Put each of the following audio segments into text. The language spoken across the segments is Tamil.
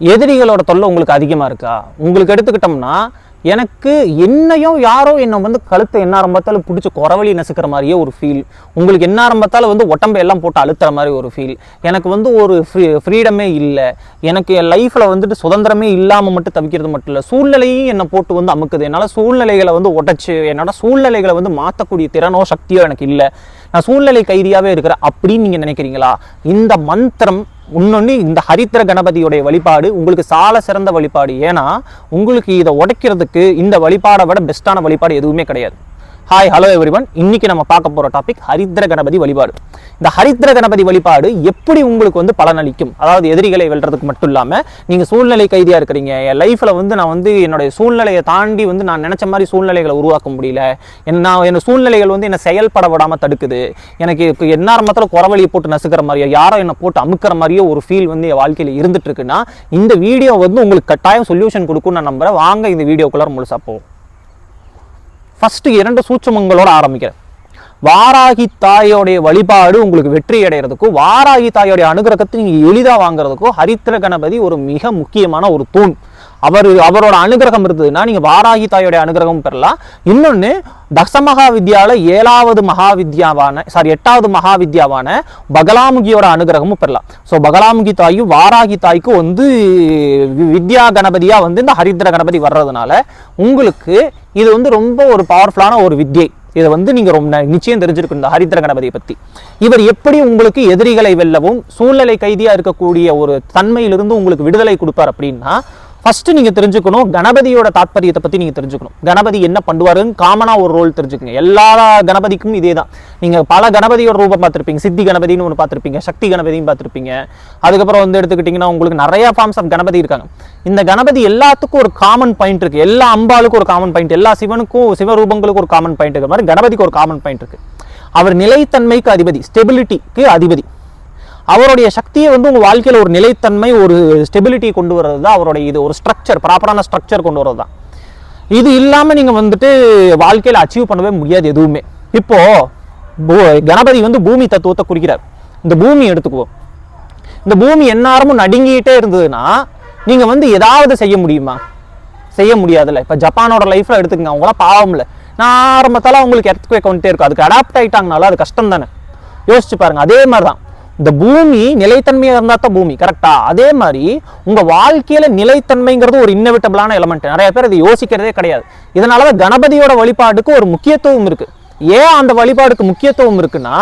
எதிரிகளோட தொல்லை உங்களுக்கு அதிகமாக இருக்கா? உங்களுக்கு எடுத்துக்கிட்டோம்னா எனக்கு என்னையும் யாரோ என்னை வந்து கழுத்தை எந்நேரம் பார்த்தாலும் பிடிச்சி குறவழி நசுக்கிற மாதிரியே ஒரு ஃபீல் உங்களுக்கு என்ன பார்த்தாலும் வந்து உடம்பை எல்லாம் போட்டு அழுத்துற மாதிரி ஒரு ஃபீல் எனக்கு வந்து ஒரு ஃப்ரீ ஃப்ரீடமே இல்லை. எனக்கு என் லைஃப்பில் வந்துட்டு சுதந்திரமே இல்லாமல் மட்டும் தவிக்கிறது மட்டும் இல்லை. சூழ்நிலையும் என்னை போட்டு வந்து அமுக்குது. என்னால் சூழ்நிலைகளை வந்து உடச்சி என்னோட சூழ்நிலைகளை வந்து மாற்றக்கூடிய திறனோ சக்தியோ எனக்கு இல்லை. நான் சூழ்நிலை கைதியாகவே இருக்கிறேன் அப்படின்னு நீங்கள் நினைக்கிறீங்களா? இந்த மந்திரம் இன்னொன்று இந்த ஹரித்திர கணபதியுடைய வழிபாடு உங்களுக்கு சால சிறந்த வழிபாடு. ஏன்னா உங்களுக்கு இதை உடைக்கிறதுக்கு இந்த வழிபாடை விட பெஸ்ட்டான வழிபாடு எதுவுமே கிடையாது. ஹாய் ஹலோ எவ்ரிவன் இன்னைக்கு நம்ம பார்க்க போகிற டாபிக் ஹரித்திர கணபதி வழிபாடு. இந்த ஹரித்திர கணபதி வழிபாடு எப்படி உங்களுக்கு வந்து பலனளிக்கும்? அதாவது எதிரிகளை வெல்றதுக்கு மட்டும் இல்லாமல் நீங்கள் சூழ்நிலை கைதியாக இருக்கிறீங்க. என் லைஃப்பில் வந்து நான் வந்து என்னுடைய சூழ்நிலையை தாண்டி வந்து நான் நினச்ச மாதிரி சூழ்நிலைகளை உருவாக்க முடியல. என்ன நான் என்னோட சூழ்நிலைகள் வந்து என்னை செயல்பட விடாமல் தடுக்குது. எனக்கு இப்போ எந்நேரம் மாத்திரம் குறவழியை போட்டு நசுக்கிற மாதிரியோ யாரோ என்னை போட்டு அமுக்கிற மாதிரியோ ஒரு ஃபீல் வந்து என் வாழ்க்கையில் இருந்துட்டு இருக்குன்னா இந்த வீடியோ வந்து உங்களுக்கு கட்டாயம் சொல்யூஷன் கொடுக்கும் நான் நம்புகிறேன் வாங்க இந்த வீடியோக்குள்ளார முழுசாக போவோம். ஃபஸ்ட்டு இரண்டு சூட்சமங்களோட ஆரம்பிக்கிறேன். வாராகி தாயோடைய வழிபாடு உங்களுக்கு வெற்றி அடைகிறதுக்கும் வாராகி தாயோடைய அனுகிரகத்தை நீங்கள் எளிதாக வாங்குறதுக்கும் ஹரித்திர கணபதி ஒரு மிக முக்கியமான ஒரு தூண். அவர் அவரோட அனுகிரகம் இருந்ததுன்னா நீங்கள் வாராகி தாயோடைய அனுகிரகம் பெறலாம். இன்னொன்று தசமகா வித்யால ஏழாவது மகாவித்யாவான சாரி எட்டாவது மகாவித்யாவான பகலாமுகியோட அனுகிரகமும் பெறலாம். ஸோ பகலாமுகி தாயும் வாராகி தாய்க்கும் வந்து வி- வித்யா கணபதியாக வந்து இந்த ஹரித்திர கணபதி வர்றதுனால உங்களுக்கு இது வந்து ரொம்ப ஒரு பவர்ஃபுல்லான ஒரு வித்யை. இதை வந்து நீங்க ரொம்ப ந- நிச்சயம் தெரிஞ்சிருக்கும் இந்த ஹரித்திர கணபதியை பத்தி. இவர் எப்படி உங்களுக்கு எதிரிகளை வெல்லவும் சூழ்நிலை கைதியா இருக்கக்கூடிய ஒரு தன்மையிலிருந்து உங்களுக்கு விடுதலை கொடுப்பார் அப்படின்னா ஃபஸ்ட்டு நீங்கள் தெரிஞ்சுக்கணும் கணபதியோட தாத்பரியத்தை பற்றி நீங்கள் தெரிஞ்சுக்கணும். கணபதி என்ன பண்ணுவாருன்னு காமனாக ஒரு ரோல் தெரிஞ்சுக்கங்க. எல்லா கணபதிக்கும் இதே தான். நீங்கள் பல கணபதியோட ரூபம் பார்த்துருப்பீங்க. சித்தி கணபதினு ஒன்று பார்த்துருப்பீங்க. சக்தி கணபதியும் பார்த்துருப்பீங்க. அதுக்கப்புறம் வந்து எடுத்துக்கிட்டிங்கன்னா உங்களுக்கு நிறையா ஃபார்ம்ஸ் ஆஃப் கணபதி இருக்காங்க. இந்த கணபதி எல்லாத்துக்கும் ஒரு காமன் பாயிண்ட் இருக்குது எல்லா அம்பாளுக்கும் ஒரு காமன் பாயிண்ட் எல்லா சிவனுக்கும் சிவரூபங்களுக்கும் ஒரு காமன் பாயிண்ட் இருக்கிற மாதிரி கணபதிக்கு ஒரு காமன் பாயிண்ட் இருக்குது அவர் நிலைத்தன்மைக்கு அதிபதி ஸ்டெபிலிட்டிக்கு அதிபதி. அவருடைய சக்தியை வந்து உங்கள் வாழ்க்கையில் ஒரு நிலைத்தன்மை ஒரு ஸ்டெபிலிட்டி கொண்டு வர்றது தான் அவருடைய இது. ஒரு ஸ்ட்ரக்சர் ப்ராப்பரான ஸ்ட்ரக்சர் கொண்டு வர்றது தான் இது இல்லாமல் நீங்கள் வந்துட்டு வாழ்க்கையில் அச்சீவ் பண்ணவே முடியாது எதுவுமே. இப்போ கணபதி வந்து பூமி தத்துவத்தை குறிக்கிறார். இந்த பூமி எடுத்துக்குவோம். இந்த பூமி எந்நேரமும் நடுங்கிட்டே இருந்ததுன்னா நீங்கள் வந்து ஏதாவது செய்ய முடியுமா? செய்ய முடியாதுல்ல. இப்போ ஜப்பானோட லைஃப்பில் எடுத்துக்கங்க. அவங்களாம் பாவம் இல்லை நான் ஆரம்பத்தால் அவங்களுக்கு எர்த்குவேக் வந்துட்டே இருக்கும். அதுக்கு அடாப்ட் ஆகிட்டாங்கனால அது கஷ்டம் தானே யோசிச்சு பாருங்க. அதே மாதிரி தான் இந்த பூமி நிலைத்தன்மையாக இருந்தால் தான் பூமி கரெக்டா அதே மாதிரி உங்க வாழ்க்கையில நிலைத்தன்மைங்கிறது ஒரு இன்னவிட்டபிளான எலமெண்ட் நிறைய பேர் அதை யோசிக்கிறதே கிடையாது. இதனால தான் கணபதியோட வழிபாடுக்கு ஒரு முக்கியத்துவம் இருக்கு. ஏன் அந்த வழிபாடுக்கு முக்கியத்துவம் இருக்குன்னா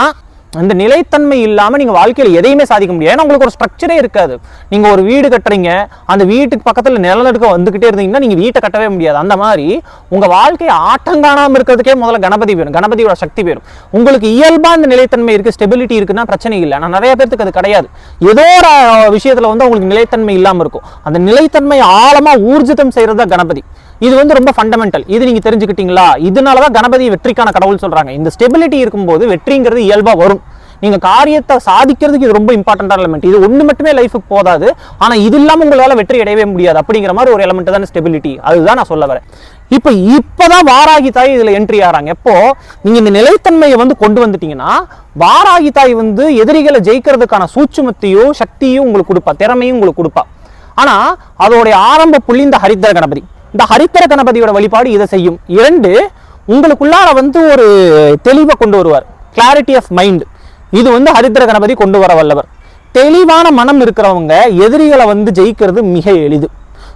அந்த நிலைத்தன்மை இல்லாமல் நீங்கள் வாழ்க்கையில் எதையுமே சாதிக்க முடியாது. ஏன்னா உங்களுக்கு ஒரு ஸ்ட்ரக்சரே இருக்காது. நீங்கள் ஒரு வீடு கட்டுறீங்க அந்த வீட்டுக்கு பக்கத்தில் நிலநடுக்க வந்துக்கிட்டே இருந்தீங்கன்னா நீங்கள் வீட்டை கட்டவே முடியாது. அந்த மாதிரி உங்கள் வாழ்க்கையை ஆட்டங்காணாமல் இருக்கிறதுக்கே முதல்ல கணபதி வேணும். கணபதியோட சக்தி வேணும். உங்களுக்கு இயல்பாக அந்த நிலைத்தன்மை இருக்குது ஸ்டெபிலிட்டி இருக்குன்னா பிரச்சனை இல்லை. ஆனால் நிறைய பேருக்கு அது கிடையாது. ஏதோ ஒரு விஷயத்தில் வந்து உங்களுக்கு நிலைத்தன்மை இல்லாமல் இருக்கும். அந்த நிலைத்தன்மை ஆழமாக ஊர்ஜிதம் செய்கிறது தான் கணபதி. இது வந்து ரொம்ப ஃபண்டமெண்டல் இது நீங்க தெரிஞ்சுக்கிட்டீங்களா? இதனால தான் கணபதி வெற்றிக்கான கடவுள் சொல்றாங்க. இந்த ஸ்டெபிலிட்டி இருக்கும்போது வெற்றிங்கிறது இயல்பாக வரும். நீங்க காரியத்தை சாதிக்கிறதுக்கு இது ரொம்ப இம்பார்ட்டண்டான எலமெண்ட் இது ஒன்று மட்டுமே லைஃபுக்கு போதாது. ஆனால் இது இல்லாமல் உங்களால் வெற்றி அடையவே முடியாது அப்படிங்கிற மாதிரி ஒரு எலமெண்ட் தான் ஸ்டெபிலிட்டி அதுதான் நான் சொல்ல வரேன். இப்போ இப்போதான் வாராகி தாய் இதில் என்ட்ரி ஆறாங்க. எப்போ? நீங்கள் இந்த நிலைத்தன்மையை வந்து கொண்டு வந்துட்டீங்கன்னா வாராகி தாய் வந்து எதிரிகளை ஜெயிக்கிறதுக்கான சூட்சுமத்தையும் சக்தியும் உங்களுக்கு கொடுப்பா. திறமையும் உங்களுக்கு கொடுப்பா. ஆனால் அதோடைய ஆரம்ப புள்ளி இந்த ஹரித்திர கணபதி. இந்த ஹரித்திர கணபதியோட வழிபாடு இதை செய்யும். இரண்டு உங்களுக்குள்ளார வந்து ஒரு தெளிவை கொண்டு வருவார். கிளாரிட்டி ஆஃப் மைண்ட் இது வந்து ஹரித்திர கணபதி கொண்டு வர வல்லவர். தெளிவான மனம் இருக்கிறவங்க எதிரிகளை வந்து ஜெயிக்கிறது மிக எளிது.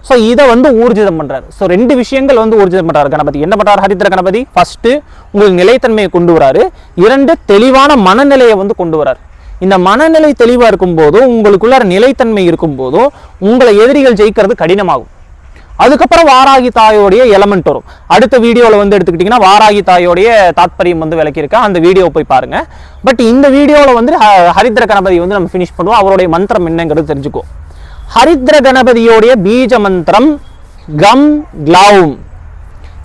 ஸோ இதை வந்து ஊர்ஜிதம் பண்ணுறாரு ஸோ ரெண்டு விஷயங்கள் வந்து ஊர்ஜிதம் பண்ணுறாரு கணபதி. என்ன பண்ணுறார் ஹரித்திர கணபதி? ஃபஸ்ட்டு உங்களுக்கு நிலைத்தன்மையை கொண்டு வராரு. இரண்டு தெளிவான மனநிலையை வந்து கொண்டு வராரு. இந்த மனநிலை தெளிவாக இருக்கும் போதும் உங்களுக்குள்ளார நிலைத்தன்மை இருக்கும் போதும் உங்களை எதிரிகள் ஜெயிக்கிறது கடினமாகும். அதுக்கப்புறம் வாராகி தாயோடைய எலமெண்ட் வரும். அடுத்த வீடியோவில் வந்து எடுத்துக்கிட்டிங்கன்னா வாராகி தாயோடைய தாத்பரியம் வந்து விளக்கியிருக்கேன் அந்த வீடியோ போய் பாருங்கள் பட் இந்த வீடியோவில் வந்து ஹரித்ர ஹரித்திர கணபதி வந்து நம்ம ஃபினிஷ் பண்ணுவோம். அவருடைய மந்திரம் என்னங்கிறது தெரிஞ்சுக்குவோம். ஹரித்திர கணபதியோடைய பீஜ மந்திரம் கம் கிளவும்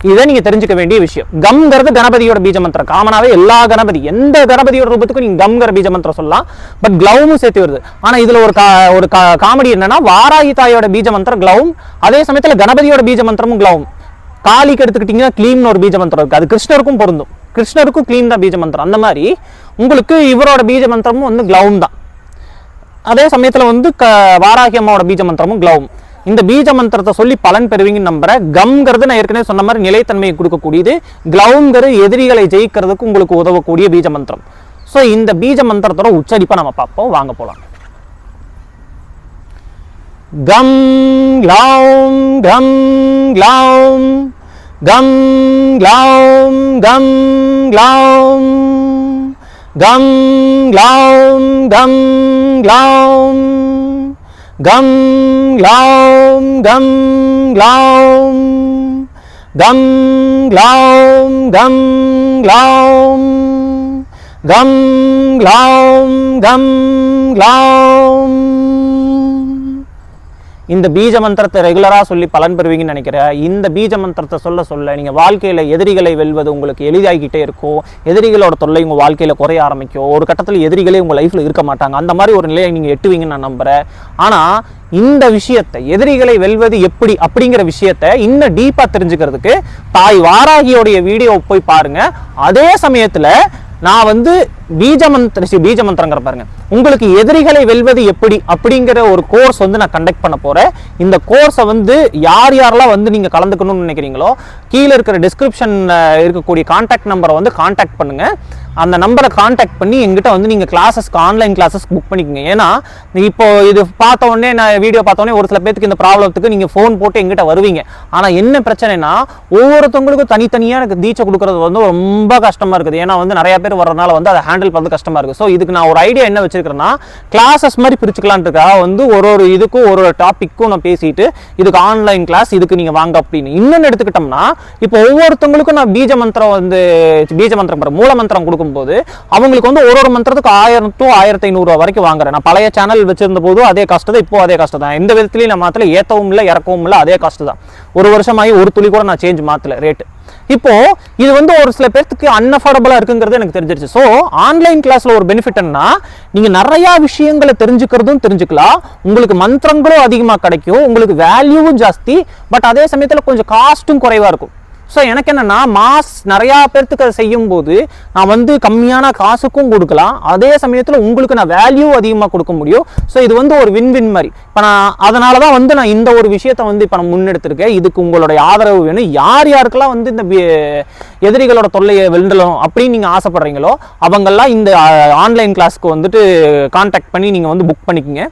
இதை நீங்க தெரிஞ்சுக்க வேண்டிய விஷயம். கம்ங்கிறது கணபதியோட பீஜ மந்திரம். காமனாவே எல்லா கணபதி எந்த கணபதியோட ரூபத்துக்கும் நீங்க கம்ங்கிற பீஜ மந்திரம் சொல்லலாம். பட் க்ளவுமும் சேர்த்து வருது. ஆனா இதுல ஒரு கா- ஒரு கா- காமெடி என்னன்னா வாராகி தாயோட பீஜ மந்திரம் க்ளவும் அதே சமயத்துல கணபதியோட பீஜ மந்திரமும் க்ளவும் காளிக்கு எடுத்துக்கிட்டீங்கன்னா க்ளீம்னு ஒரு பீஜ மந்திரம் இருக்கு. அது கிருஷ்ணருக்கும் பொருந்தும். கிருஷ்ணருக்கும் க்ளீம் தான் பீஜ மந்திரம். அந்த மாதிரி உங்களுக்கு இவரோட பீஜ மந்திரமும் வந்து க்ளவும் தான். அதே சமயத்தில் வந்து க வாராகி அம்மாவோட பீஜ மந்திரமும் க்ளவும் இந்த பீஜ மந்திரத்தை சொல்லி பலன் பெறுவீங்கன்னு நம்புறேன். கம்ங்கிறது நான் ஏற்கனவே சொன்ன மாதிரி நிலைத்தன்மையை கொடுக்கக்கூடியது. க்ளவுங்கிறது எதிரிகளை ஜெயிக்கிறதுக்கு உங்களுக்கு உதவக்கூடிய பீஜ மந்திரம். ஸோ இந்த பீஜ மந்திரத்தோட உச்சரிப்பை நம்ம பார்ப்போம். வாங்க போகலாம் கம் க்ளௌம் கம் க்ளௌம் கம் க்ளௌம் கம் க்ளௌம் கம் க்ளௌம் கம் க்ளௌம். গং গ্লাং গং গ্লাং গং গ্লাং গং গ্লাং গং গ্লাং গং গ্লাং இந்த பீஜ மந்திரத்தை ரெகுலராக சொல்லி பலன் பெறுவீங்கன்னு நினைக்கிறேன். இந்த பீஜ மந்திரத்தை சொல்ல சொல்ல நீங்கள் வாழ்க்கையில் எதிரிகளை வெல்வது உங்களுக்கு எளிதாகிக்கிட்டே இருக்கும். எதிரிகளோட தொல்லை உங்கள் வாழ்க்கையில் குறைய ஆரம்பிக்கும். ஒரு கட்டத்தில் எதிரிகளே உங்கள் லைஃப்பில் இருக்க மாட்டாங்க. அந்த மாதிரி ஒரு நிலையை நீங்கள் எட்டுவீங்கன்னு நான் நம்புகிறேன் ஆனால் இந்த விஷயத்தை எதிரிகளை வெல்வது எப்படி அப்படிங்கிற விஷயத்தை இன்னும் டீப்பாக தெரிஞ்சுக்கிறதுக்கு தாய் வாராகியோடைய வீடியோ போய் பாருங்க. அதே சமயத்தில் நான் வந்து பீஜ மந்திர சி, பீஜ மந்திரங்கிற பாருங்க. உங்களுக்கு எதிரிகளை வெல்வது எப்படி அப்படிங்கிற ஒரு கோர்ஸ் வந்து நான் கண்டக்ட் பண்ண போகிறேன் இந்த கோர்ஸை வந்து யார் யாரெல்லாம் வந்து நீங்கள் கலந்துக்கணும்னு நினைக்கிறீங்களோ கீழே இருக்கிற டிஸ்கிரிப்ஷனில் இருக்கக்கூடிய காண்டாக்ட் நம்பரை வந்து காண்டாக்ட் பண்ணுங்கள் அந்த நம்பரை காண்டாக்ட் பண்ணி எங்கிட்ட வந்து நீங்கள் கிளாஸஸ்க்கு ஆன்லைன் கிளாஸஸ் புக் பண்ணிக்கோங்க. ஏன்னா இப்போ இது பார்த்த உடனே நான் வீடியோ பார்த்த உடனே ஒரு சில பேத்துக்கு இந்த ப்ராப்ளத்துக்கு நீங்கள் ஃபோன் போட்டு எங்கிட்ட வருவீங்க. ஆனால் என்ன பிரச்சனைனா ஒவ்வொருத்தவங்களுக்கும் தனித்தனியாக எனக்கு தீட்சை கொடுக்கறது வந்து ரொம்ப கஷ்டமாக இருக்குது. ஏன்னா வந்து நிறைய பேர் வர்றதுனால வந்து அதை ஹேண்டில் பண்ணுறது கஷ்டமாக இருக்குது. ஸோ இதுக்கு நான் ஒரு ஐடியா என்ன வச்சிருக்கிறேன்னா கிளாஸஸ் மாதிரி பிரிச்சுக்கலான்றதுக்காக வந்து ஒரு ஒரு இதுக்கும் ஒரு ஒரு டாப்பிக்கும் நான் பேசிட்டு இதுக்கு ஆன்லைன் கிளாஸ் இதுக்கு நீங்கள் வாங்க அப்படின்னு. இன்னொன்று எடுத்துக்கிட்டோம்னா இப்போ ஒவ்வொருத்தவங்களுக்கும் நான் பீஜ மந்திரம் வந்து பீஜ மந்திரம் மூல மந்திரம் கொடுக்க இருக்கும்போது அவங்களுக்கு வந்து ஒரு ஒரு மந்திரத்துக்கு ஆயிரம் டு ஆயிரத்தி ஐநூறுரூவா வரைக்கும் வாங்குறேன். நான் பழைய சேனல் வச்சிருந்த போதும் அதே காஸ்ட் இப்போ அதே கஷ்டம் தான் எந்த விதத்துலையும் நான் மாத்தல ஏற்றவும் இல்லை இறக்கவும் இல்லை அதே கஷ்டம் தான் ஒரு வருஷமாகி ஒரு துளி கூட நான் சேஞ்ச் மாத்தல ரேட்டு இப்போ இது வந்து ஒரு சில பேர்த்துக்கு அன்அஃபோர்டபுளாக இருக்குங்கிறது எனக்கு தெரிஞ்சிருச்சு. ஸோ ஆன்லைன் கிளாஸில் ஒரு பெனிஃபிட் நீங்கள் நிறையா நிறைய விஷயங்களை தெரிஞ்சுக்கிறதும் தெரிஞ்சுக்கலாம். உங்களுக்கு மந்திரங்களும் அதிகமாக கிடைக்கும் உங்களுக்கு வேல்யூவும் ஜாஸ்தி பட் அதே சமயத்தில் கொஞ்சம் காஸ்ட்டும் குறைவாக இருக்கும். ஸோ எனக்கு என்னென்னா மாஸ் நிறையா பேர்த்துக்கு அதை செய்யும்போது நான் வந்து கம்மியான காசுக்கும் கொடுக்கலாம். அதே சமயத்தில் உங்களுக்கு நான் வேல்யூ அதிகமாக கொடுக்க முடியும். ஸோ இது வந்து ஒரு வின் வின் மாதிரி. இப்போ நான் அதனால தான் வந்து நான் இந்த ஒரு விஷயத்தை வந்து இப்போ நான் முன்னெடுத்திருக்கேன். இதுக்கு உங்களுடைய ஆதரவு வேணும். யார் யாருக்கெல்லாம் வந்து இந்த எதிரிகளோட தொல்லையை வெல்லணும் அப்படின்னு நீங்கள் ஆசைப்படுறீங்களோ அவங்கெல்லாம் இந்த ஆன்லைன் கிளாஸ்க்கு வந்துட்டு காண்டாக்ட் பண்ணி நீங்கள் வந்து புக் பண்ணிக்கங்க.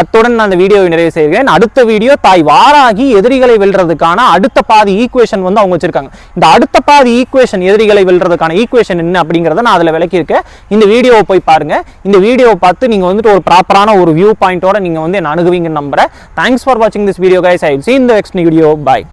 அத்துடன் நான் அந்த வீடியோவை நிறைவு செய்கிறேன். அடுத்த வீடியோ தாய் வாராகி எதிரிகளை வெல்றதுக்கான அடுத்த பாதி ஈக்குவேஷன் வந்து அவங்க வச்சிருக்காங்க. இந்த அடுத்த பாதி ஈக்குவேஷன் எதிரிகளை வெல்றதுக்கான ஈக்குவேஷன் என்ன அப்படிங்கிறத நான் அதில் விளக்கியிருக்கேன். இந்த வீடியோவை போய் பாருங்க. இந்த வீடியோவை பார்த்து நீங்கள் வந்துட்டு ஒரு ப்ராப்பரான ஒரு வியூ பாயிண்டோட நீங்கள் வந்து என்ன அணுகுவீங்கன்னு நம்புறேன். தேங்க்ஸ் ஃபார் வாட்சிங் this video guys I see இந்த நெக்ஸ்ட் வீடியோ பாய்